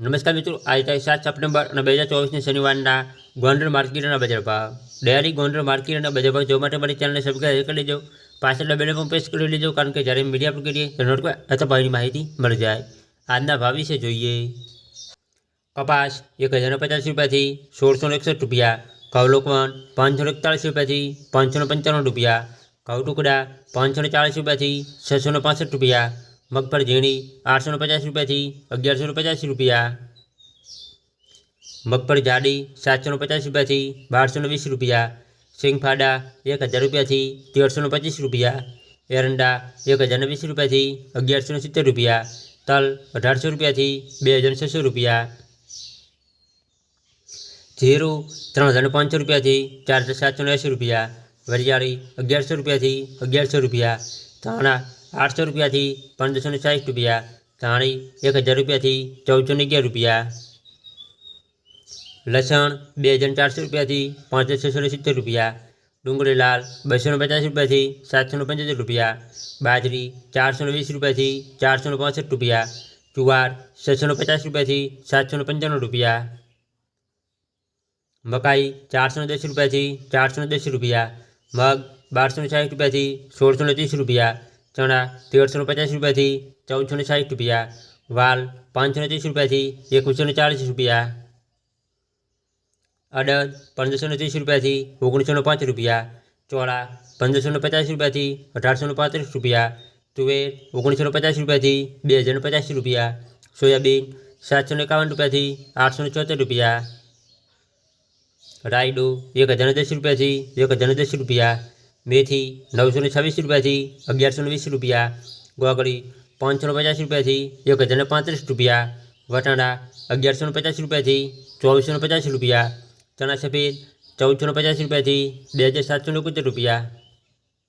નમસ્કાર મિત્રો આજે તારીખ સાત સપ્ટેમ્બર અને બે હજાર ચોવીસની શનિવારના ગોંડલ માર્કેટના બજાર ભાવ ડેરી ગોંડલ માર્કેટના બજાર ભાવ જોવા માટે મારી ચેનલને સબસ્ક્રાઈબ કરી લેજો પાછળના બેલે પણ પ્રેસ કરી લેજો કારણ કે જ્યારે મીડિયા પર કરીએ તો નોટ અથવા ભાવની માહિતી મળી જાય આજના ભાવ વિશે જોઈએ કપાસ એક હજાર પચાસ રૂપિયાથી સોળસો એકસઠ રૂપિયા ઘઉં લોકવન પાંચસો એકતાળીસ રૂપિયાથી પાંચસો પંચાણું રૂપિયા ઘઉં ટુકડા પાંચસો ચાળીસ રૂપિયાથી છસો પાસઠ રૂપિયા મગફળી ઝીણી આઠસો પચાસ રૂપિયાથી અગિયારસો પચાસ રૂપિયા મગફળી જાડી સાતસો પચાસ રૂપિયાથી બારસો વીસ રૂપિયા સિંગફાડા એક હજાર રૂપિયાથી તેરસો પચીસ રૂપિયા એરંડા એક હજાર વીસ રૂપિયાથી અગિયારસો સિત્તેર રૂપિયા તલ અઢારસો રૂપિયાથી બે હજાર છસો રૂપિયા જીરું ત્રણ હજાર પાંચસો રૂપિયાથી ચાર હજાર સાતસો એંસી રૂપિયા વરિયાળી અગિયારસો રૂપિયાથી અગિયારસો રૂપિયા ધાણા આઠસો રૂપિયાથી પંદરસો ને સાઠ રૂપિયા ધાણી એક હજાર રૂપિયાથી ચૌદસો ને અગિયાર રૂપિયા લસણ બે હજાર ચારસો રૂપિયાથી પાંચ હજાર છસો ને સિત્તેર રૂપિયા ડુંગળી લાલ બસો ને પચાસ રૂપિયાથી સાતસો ને પંચોતેર રૂપિયા બાજરી ચારસો ને વીસ રૂપિયાથી ચારસો ને પાંસઠ રૂપિયા જુવાર છસો ને પચાસ રૂપિયાથી સાતસો ને પંચાણું રૂપિયા મકાઈ ચારસો ને દસ રૂપિયાથી ચારસો ને દસ રૂપિયા મગ બારસો ને સાઠ રૂપિયાથી સોળસો ને ત્રીસ રૂપિયા ચણા તેરસો પચાસ રૂપિયાથી ચૌદસો ને સાઠ રૂપિયા, વાલ પાંચસો ને ત્રીસ રૂપિયાથી એકવીસો ને ચાલીસ રૂપિયા, અડદ પંદરસો ને ત્રીસ રૂપિયાથી ઓગણીસો ને પાંચ રૂપિયા, ચોળા પંદરસો ને પચાસ રૂપિયાથી અઢારસો ને પાંત્રીસ રૂપિયા, તુવેર ઓગણીસો ને પચાસ રૂપિયાથી બે હજાર ને પચાસ રૂપિયા, સોયાબીન સાતસો ને એકાવન રૂપિયાથી આઠસો ને ચોતેર રૂપિયા, રાયડો એક હજાર દસ રૂપિયાથી એક હજાર દસ રૂપિયા મેથી નવસો ને છવ્વીસ રૂપિયાથી અગિયારસો વીસ રૂપિયા, ગોગળી પાંચસો પચાસ રૂપિયાથી એક હજાર પાંત્રીસ રૂપિયા, વટાણા અગિયારસો પચાસ રૂપિયાથી ચોવીસો પચાસ રૂપિયા, ચણા સફેદ ચૌદસો પચાસ રૂપિયાથી બે હજાર સાતસો રૂપિયા